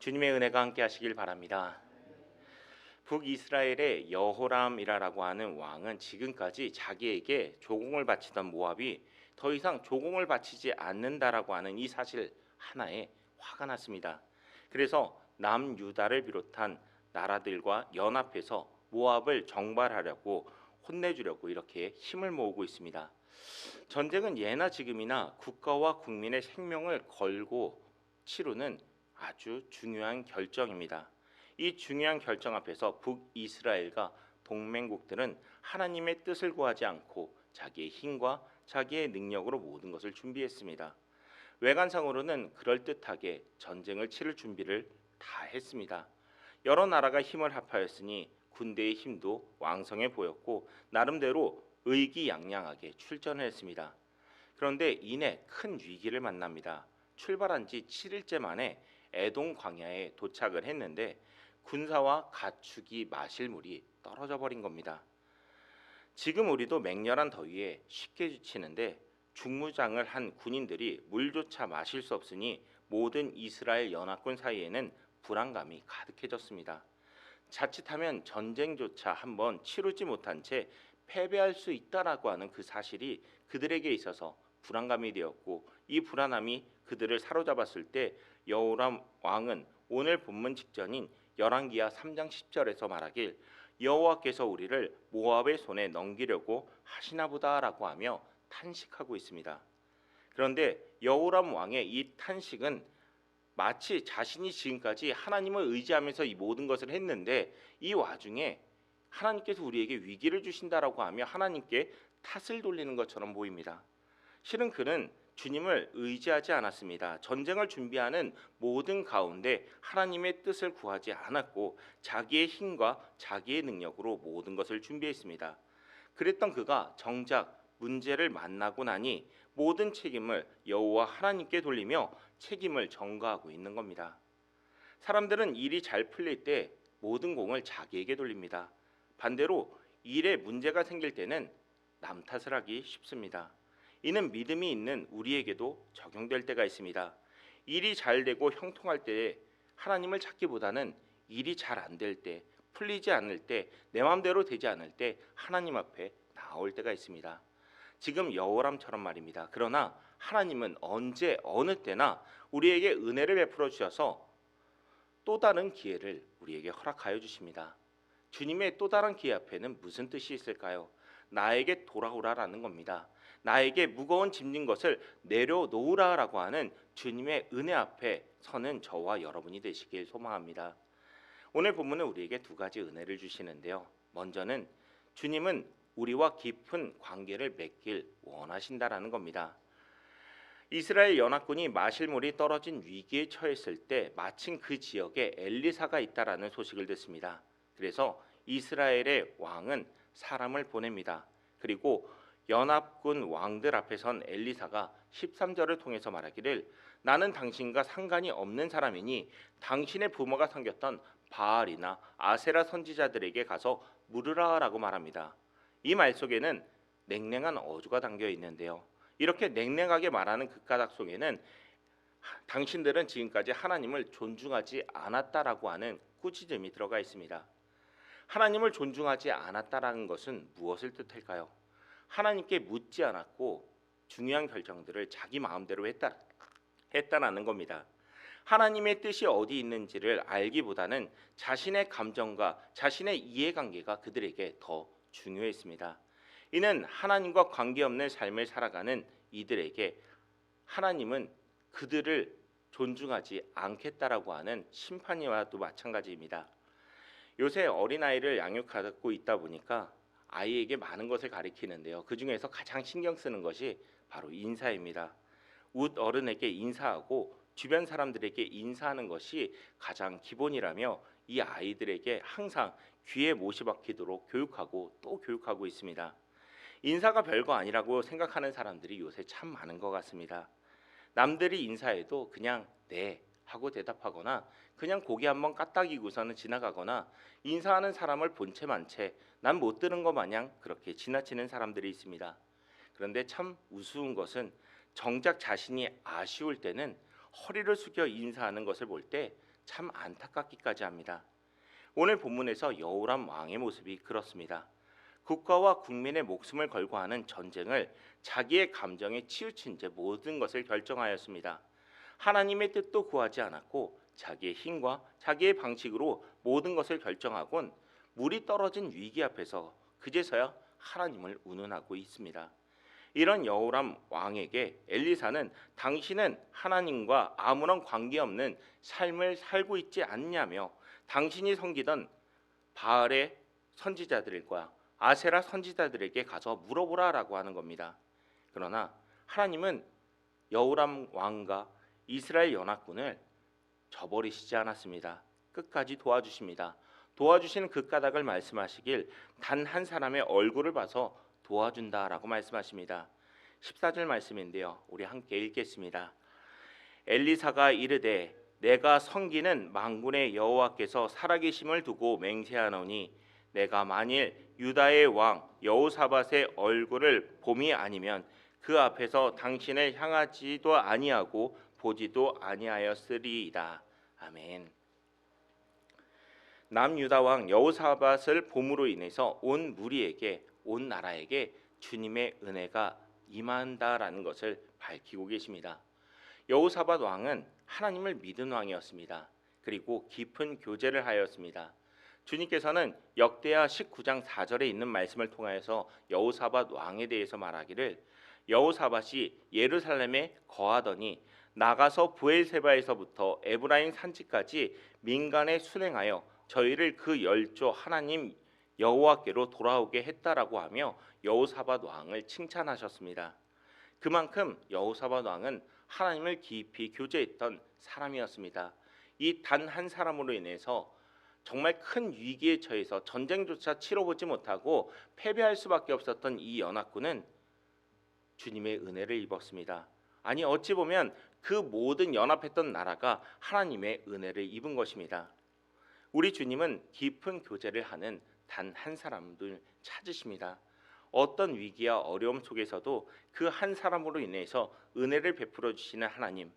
주님의 은혜가 함께 하시길 바랍니다. 북이스라엘의 여호람이라고 하는 왕은 지금까지 자기에게 조공을 바치던 모압이 더 이상 조공을 바치지 않는다라고 하는 이 사실 하나에 화가 났습니다. 그래서 남유다를 비롯한 나라들과 연합해서 모압을 정발하려고 혼내주려고 이렇게 힘을 모으고 있습니다. 전쟁은 예나 지금이나 국가와 국민의 생명을 걸고 치르는 아주 중요한 결정입니다. 이 중요한 결정 앞에서 북이스라엘과 동맹국들은 하나님의 뜻을 구하지 않고 자기의 힘과 자기의 능력으로 모든 것을 준비했습니다. 외관상으로는 그럴듯하게 전쟁을 치를 준비를 다 했습니다. 여러 나라가 힘을 합하였으니 군대의 힘도 왕성해 보였고 나름대로 의기양양하게 출전을 했습니다. 그런데 이내 큰 위기를 만납니다. 출발한 지 7일째 만에 에동 광야에 도착을 했는데 군사와 가축이 마실 물이 떨어져 버린 겁니다. 지금 우리도 맹렬한 더위에 쉽게 지치는데 중무장을 한 군인들이 물조차 마실 수 없으니 모든 이스라엘 연합군 사이에는 불안감이 가득해졌습니다. 자칫하면 전쟁조차 한번 치르지 못한 채 패배할 수 있다라고 하는 그 사실이 그들에게 있어서 불안감이 되었고 이 불안함이 그들을 사로잡았을 때 여호람 왕은 오늘 본문 직전인 열왕기하 3장 10절에서 말하길 여호와께서 우리를 모압의 손에 넘기려고 하시나 보다라고 하며 탄식하고 있습니다. 그런데 여호람 왕의 이 탄식은 마치 자신이 지금까지 하나님을 의지하면서 이 모든 것을 했는데 이 와중에 하나님께서 우리에게 위기를 주신다라고 하며 하나님께 탓을 돌리는 것처럼 보입니다. 실은 그는 주님을 의지하지 않았습니다. 전쟁을 준비하는 모든 가운데 하나님의 뜻을 구하지 않았고 자기의 힘과 자기의 능력으로 모든 것을 준비했습니다. 그랬던 그가 정작 문제를 만나고 나니 모든 책임을 여호와 하나님께 돌리며 책임을 전가하고 있는 겁니다. 사람들은 일이 잘 풀릴 때 모든 공을 자기에게 돌립니다. 반대로 일에 문제가 생길 때는 남 탓을 하기 쉽습니다. 이는 믿음이 있는 우리에게도 적용될 때가 있습니다. 일이 잘 되고 형통할 때 하나님을 찾기보다는 일이 잘 안 될 때, 풀리지 않을 때, 내 마음대로 되지 않을 때 하나님 앞에 나올 때가 있습니다. 지금 여호람처럼 말입니다. 그러나 하나님은 언제 어느 때나 우리에게 은혜를 베풀어 주셔서 또 다른 기회를 우리에게 허락하여 주십니다. 주님의 또 다른 기회 앞에는 무슨 뜻이 있을까요? 나에게 돌아오라라는 겁니다. 나에게 무거운 짐진 것을 내려놓으라라고 하는 주님의 은혜 앞에 서는 저와 여러분이 되시길 소망합니다. 오늘 본문은 우리에게 두 가지 은혜를 주시는데요. 먼저는 주님은 우리와 깊은 관계를 맺길 원하신다라는 겁니다. 이스라엘 연합군이 마실 물이 떨어진 위기에 처했을 때 마침 그 지역에 엘리사가 있다라는 소식을 듣습니다. 그래서 이스라엘의 왕은 사람을 보냅니다. 그리고 연합군 왕들 앞에 선 엘리사가 13절을 통해서 말하기를 나는 당신과 상관이 없는 사람이니 당신의 부모가 섬겼던 바알이나 아세라 선지자들에게 가서 물으라라고 말합니다. 이 말 속에는 냉랭한 어조가 담겨 있는데요. 이렇게 냉랭하게 말하는 그 가닥 속에는 당신들은 지금까지 하나님을 존중하지 않았다라고 하는 꾸짖음이 들어가 있습니다. 하나님을 존중하지 않았다라는 것은 무엇을 뜻할까요? 하나님께 묻지 않았고 중요한 결정들을 자기 마음대로 했다 했다라는 겁니다. 하나님의 뜻이 어디 있는지를 알기보다는 자신의 감정과 자신의 이해관계가 그들에게 더 중요했습니다. 이는 하나님과 관계없는 삶을 살아가는 이들에게 하나님은 그들을 존중하지 않겠다라고 하는 심판이와도 마찬가지입니다. 요새 어린아이를 양육하고 있다 보니까 아이에게 많은 것을 가리키는데요. 그 중에서 가장 신경 쓰는 것이 바로 인사입니다. 웃 어른에게 인사하고 주변 사람들에게 인사하는 것이 가장 기본이라며 이 아이들에게 항상 귀에 못이 박히도록 교육하고 또 교육하고 있습니다. 인사가 별거 아니라고 생각하는 사람들이 요새 참 많은 것 같습니다. 남들이 인사해도 그냥 네 하고 대답하거나 그냥 고개 한번 까딱이고서는 지나가거나 인사하는 사람을 본채만채난못 들은 것 마냥 그렇게 지나치는 사람들이 있습니다. 그런데 참 우스운 것은 정작 자신이 아쉬울 때는 허리를 숙여 인사하는 것을 볼 때 참 안타깝기까지 합니다. 오늘 본문에서 여호람 왕의 모습이 그렇습니다. 국가와 국민의 목숨을 걸고 하는 전쟁을 자기의 감정에 치우친 채 모든 것을 결정하였습니다. 하나님의 뜻도 구하지 않았고 자기의 힘과 자기의 방식으로 모든 것을 결정하곤 물이 떨어진 위기 앞에서 그제서야 하나님을 운운하고 있습니다. 이런 여호람 왕에게 엘리사는 당신은 하나님과 아무런 관계없는 삶을 살고 있지 않냐며 당신이 섬기던 바알의 선지자들과 아세라 선지자들에게 가서 물어보라라고 하는 겁니다. 그러나 하나님은 여호람 왕과 이스라엘 연합군을 저버리시지 않았습니다. 끝까지 도와주십니다. 도와주시는 그 까닭을 말씀하시길 단 한 사람의 얼굴을 봐서 도와준다라고 말씀하십니다. 14절 말씀인데요. 우리 함께 읽겠습니다. 엘리사가 이르되 내가 섬기는 망군의 여호와께서 살아계심을 두고 맹세하노니 내가 만일 유다의 왕 여호사밧의 얼굴을 봄이 아니면 그 앞에서 당신을 향하지도 아니하고 보지도 아니하였으리이다. 아멘. 남유다 왕 여호사밧을 봄으로 인해서 온 무리에게 온 나라에게 주님의 은혜가 임한다라는 것을 밝히고 계십니다. 여호사밧 왕은 하나님을 믿은 왕이었습니다. 그리고 깊은 교제를 하였습니다. 주님께서는 역대하 19장 4절에 있는 말씀을 통하여서 여호사밧 왕에 대해서 말하기를 여호사밧이 예루살렘에 거하더니 나가서 부엘세바에서부터 에브라임 산지까지 민간에 순행하여 저희를 그 열조 하나님 여호와께로 돌아오게 했다라고 하며 여호사밧 왕을 칭찬하셨습니다. 그만큼 여호사밧 왕은 하나님을 깊이 교제했던 사람이었습니다. 이 단 한 사람으로 인해서 정말 큰 위기에 처해서 전쟁조차 치러보지 못하고 패배할 수밖에 없었던 이 연합군은 주님의 은혜를 입었습니다. 아니 어찌 보면 그 모든 연합했던 나라가 하나님의 은혜를 입은 것입니다. 우리 주님은 깊은 교제를 하는 단 한 사람들 찾으십니다. 어떤 위기와 어려움 속에서도 그 한 사람으로 인해서 은혜를 베풀어 주시는 하나님.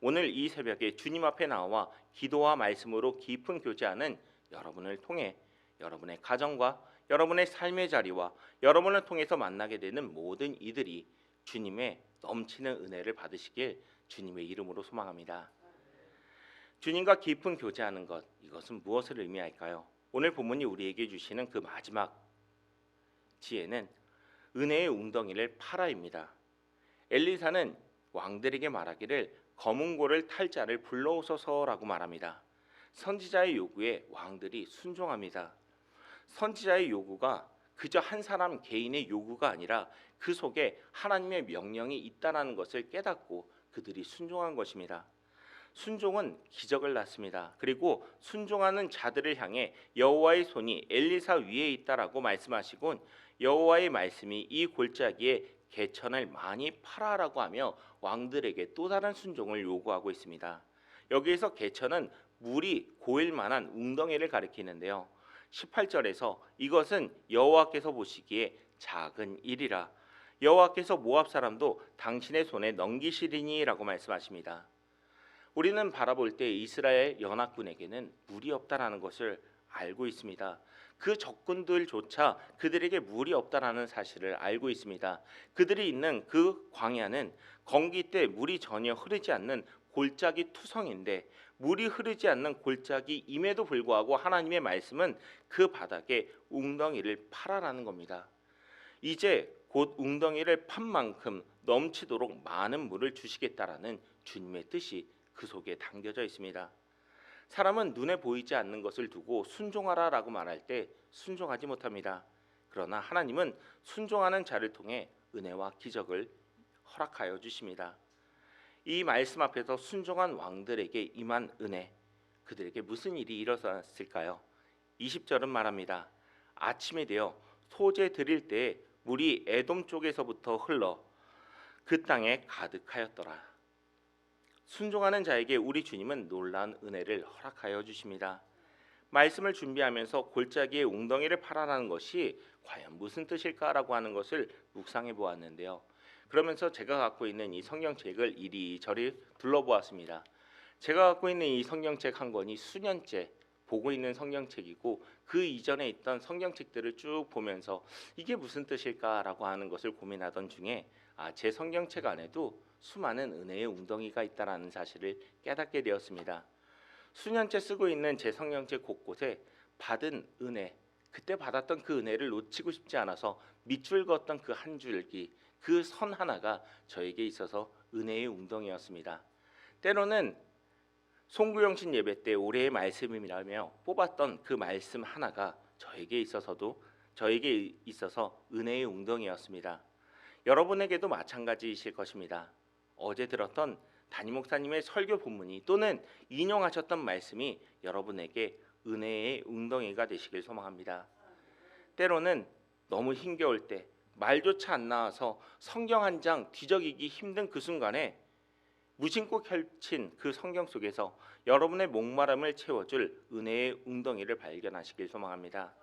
오늘 이 새벽에 주님 앞에 나와 기도와 말씀으로 깊은 교제하는 여러분을 통해 여러분의 가정과 여러분의 삶의 자리와 여러분을 통해서 만나게 되는 모든 이들이 주님의 넘치는 은혜를 받으시길 주님의 이름으로 소망합니다. 주님과 깊은 교제하는 것 이것은 무엇을 의미할까요? 오늘 본문이 우리에게 주시는 그 마지막 지혜는 은혜의 웅덩이를 파라입니다. 엘리사는 왕들에게 말하기를 검은 고를 탈 자를 불러오소서라고 말합니다. 선지자의 요구에 왕들이 순종합니다. 선지자의 요구가 그저 한 사람 개인의 요구가 아니라 그 속에 하나님의 명령이 있다라는 것을 깨닫고 그들이 순종한 것입니다. 순종은 기적을 낳습니다. 그리고 순종하는 자들을 향해 여호와의 손이 엘리사 위에 있다라고 말씀하시곤 여호와의 말씀이 이 골짜기에 개천을 많이 팔아라고 하며 왕들에게 또 다른 순종을 요구하고 있습니다. 여기에서 개천은 물이 고일 만한 웅덩이를 가리키는데요. 18절에서 이것은 여호와께서 보시기에 작은 일이라 여호와께서 모압 사람도 당신의 손에 넘기시리니라고 말씀하십니다. 우리는 바라볼 때 이스라엘 연합군에게는 물이 없다라는 것을 알고 있습니다. 그 적군들조차 그들에게 물이 없다라는 사실을 알고 있습니다. 그들이 있는 그 광야는 건기 때 물이 전혀 흐르지 않는 골짜기 투성인데 물이 흐르지 않는 골짜기임에도 불구하고 하나님의 말씀은 그 바닥에 웅덩이를 파라라는 겁니다. 이제 곧 웅덩이를 판 만큼 넘치도록 많은 물을 주시겠다라는 주님의 뜻이 그 속에 담겨져 있습니다. 사람은 눈에 보이지 않는 것을 두고 순종하라라고 말할 때 순종하지 못합니다. 그러나 하나님은 순종하는 자를 통해 은혜와 기적을 허락하여 주십니다. 이 말씀 앞에서 순종한 왕들에게 임한 은혜, 그들에게 무슨 일이 일어났을까요? 20절은 말합니다. 아침이 되어 소재 드릴 때 물이 에돔 쪽에서부터 흘러 그 땅에 가득하였더라. 순종하는 자에게 우리 주님은 놀라운 은혜를 허락하여 주십니다. 말씀을 준비하면서 골짜기에 웅덩이를 파라라는 것이 과연 무슨 뜻일까라고 하는 것을 묵상해 보았는데요. 그러면서 제가 갖고 있는 이 성경책을 이리저리 둘러보았습니다. 제가 갖고 있는 이 성경책 한 권이 수년째 보고 있는 성경책이고 그 이전에 있던 성경책들을 쭉 보면서 이게 무슨 뜻일까라고 하는 것을 고민하던 중에 아, 제 성경책 안에도 수많은 은혜의 웅덩이가 있다라는 사실을 깨닫게 되었습니다. 수년째 쓰고 있는 제 성경책 곳곳에 받은 은혜, 그때 받았던 그 은혜를 놓치고 싶지 않아서 밑줄 그었던 그 한 줄기, 그 선 하나가 저에게 있어서 은혜의 웅덩이였습니다. 때로는 송구영신 예배 때 올해의 말씀이라며 뽑았던 그 말씀 하나가 저에게 있어서도 저에게 있어서 은혜의 웅덩이였습니다. 여러분에게도 마찬가지이실 것입니다. 어제 들었던 담임 목사님의 설교 본문이 또는 인용하셨던 말씀이 여러분에게 은혜의 웅덩이가 되시길 소망합니다. 때로는 너무 힘겨울 때 말조차 안 나와서 성경 한 장 뒤적이기 힘든 그 순간에 무심코 펼친 그 성경 속에서 여러분의 목마름을 채워줄 은혜의 웅덩이를 발견하시길 소망합니다.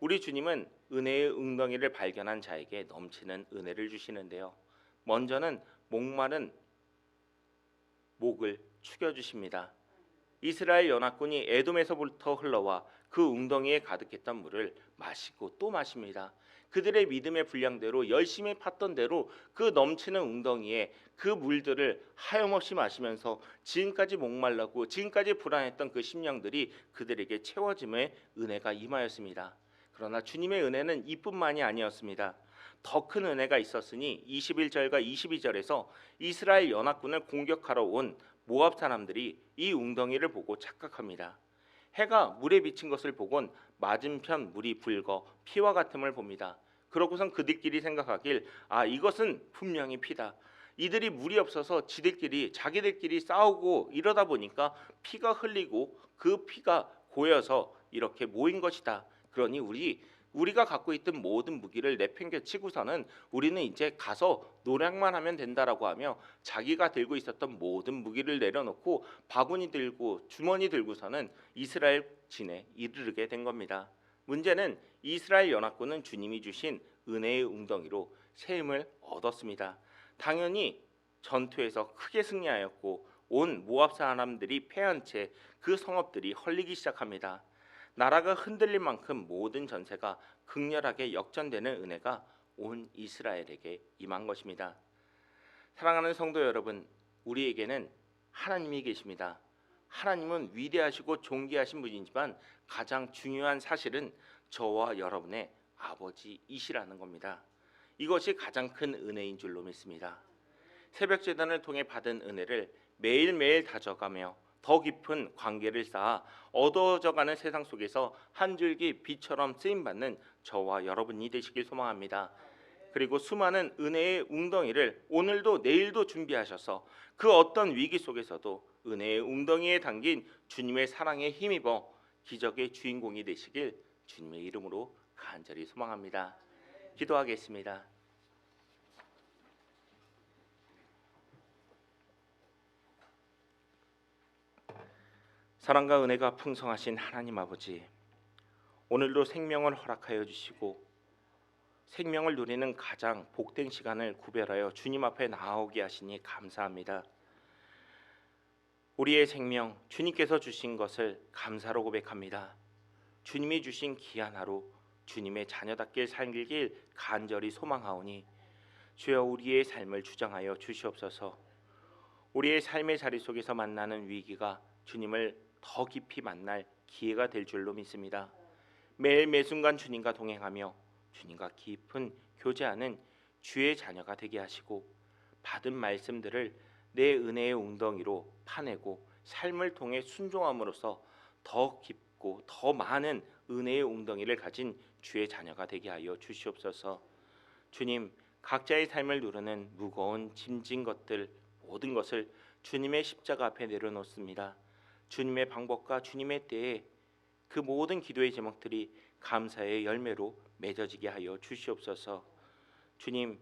우리 주님은 은혜의 웅덩이를 발견한 자에게 넘치는 은혜를 주시는데요. 먼저는 목마른 목을 축여 주십니다. 이스라엘 연합군이 에돔에서부터 흘러와 그 웅덩이에 가득했던 물을 마시고 또 마십니다. 그들의 믿음의 분량대로 열심히 팠던 대로 그 넘치는 웅덩이에 그 물들을 하염없이 마시면서 지금까지 목말라고 지금까지 불안했던 그 심령들이 그들에게 채워짐의 은혜가 임하였습니다. 그러나 주님의 은혜는 이뿐만이 아니었습니다. 더 큰 은혜가 있었으니 21절과 22절에서 이스라엘 연합군을 공격하러 온 모압 사람들이 이 웅덩이를 보고 착각합니다. 해가 물에 비친 것을 보곤 맞은편 물이 붉어 피와 같음을 봅니다. 그러고선 그들끼리 생각하길 아 이것은 분명히 피다. 이들이 물이 없어서 지들끼리 자기들끼리 싸우고 이러다 보니까 피가 흘리고 그 피가 고여서 이렇게 모인 것이다. 그러니 우리 우리가 갖고 있던 모든 무기를 내팽개치고서는 우리는 이제 가서 노력만 하면 된다라고 하며 자기가 들고 있었던 모든 무기를 내려놓고 바구니 들고 주머니 들고서는 이스라엘 진에 이르게 된 겁니다. 문제는 이스라엘 연합군은 주님이 주신 은혜의 웅덩이로 새 힘을 얻었습니다. 당연히 전투에서 크게 승리하였고 온 모압 사람들이 패한 채 그 성읍들이 헐리기 시작합니다. 나라가 흔들릴 만큼 모든 전세가 극렬하게 역전되는 은혜가 온 이스라엘에게 임한 것입니다. 사랑하는 성도 여러분, 우리에게는 하나님이 계십니다. 하나님은 위대하시고 존귀하신 분이지만 가장 중요한 사실은 저와 여러분의 아버지이시라는 겁니다. 이것이 가장 큰 은혜인 줄로 믿습니다. 새벽 제단을 통해 받은 은혜를 매일매일 다져가며 더 깊은 관계를 쌓아 어두워져가는 세상 속에서 한 줄기 빛처럼 쓰임 받는 저와 여러분이 되시길 소망합니다. 그리고 수많은 은혜의 웅덩이를 오늘도 내일도 준비하셔서 그 어떤 위기 속에서도 은혜의 웅덩이에 담긴 주님의 사랑에 힘입어 기적의 주인공이 되시길 주님의 이름으로 간절히 소망합니다. 기도하겠습니다. 사랑과 은혜가 풍성하신 하나님 아버지, 오늘도 생명을 허락하여 주시고 생명을 누리는 가장 복된 시간을 구별하여 주님 앞에 나오게 하시니 감사합니다. 우리의 생명 주님께서 주신 것을 감사로 고백합니다. 주님이 주신 귀한 하루 주님의 자녀답게 살길 간절히 소망하오니 주여 우리의 삶을 주장하여 주시옵소서. 우리의 삶의 자리 속에서 만나는 위기가 주님을 더 깊이 만날 기회가 될 줄로 믿습니다. 매일 매 순간 주님과 동행하며 주님과 깊은 교제하는 주의 자녀가 되게 하시고 받은 말씀들을 내 은혜의 웅덩이로 파내고 삶을 통해 순종함으로써 더 깊고 더 많은 은혜의 웅덩이를 가진 주의 자녀가 되게 하여 주시옵소서. 주님, 각자의 삶을 누르는 무거운 짐진 것들 모든 것을 주님의 십자가 앞에 내려놓습니다. 주님의 방법과 주님의 때에 그 모든 기도의 제목들이 감사의 열매로 맺어지게 하여 주시옵소서. 주님,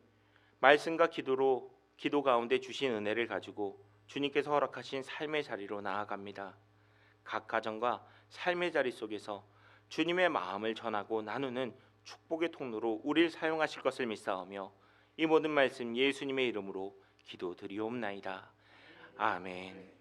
말씀과 기도로 기도 가운데 주신 은혜를 가지고 주님께서 허락하신 삶의 자리로 나아갑니다. 각 가정과 삶의 자리 속에서 주님의 마음을 전하고 나누는 축복의 통로로 우리를 사용하실 것을 믿사오며 이 모든 말씀 예수님의 이름으로 기도드리옵나이다. 아멘.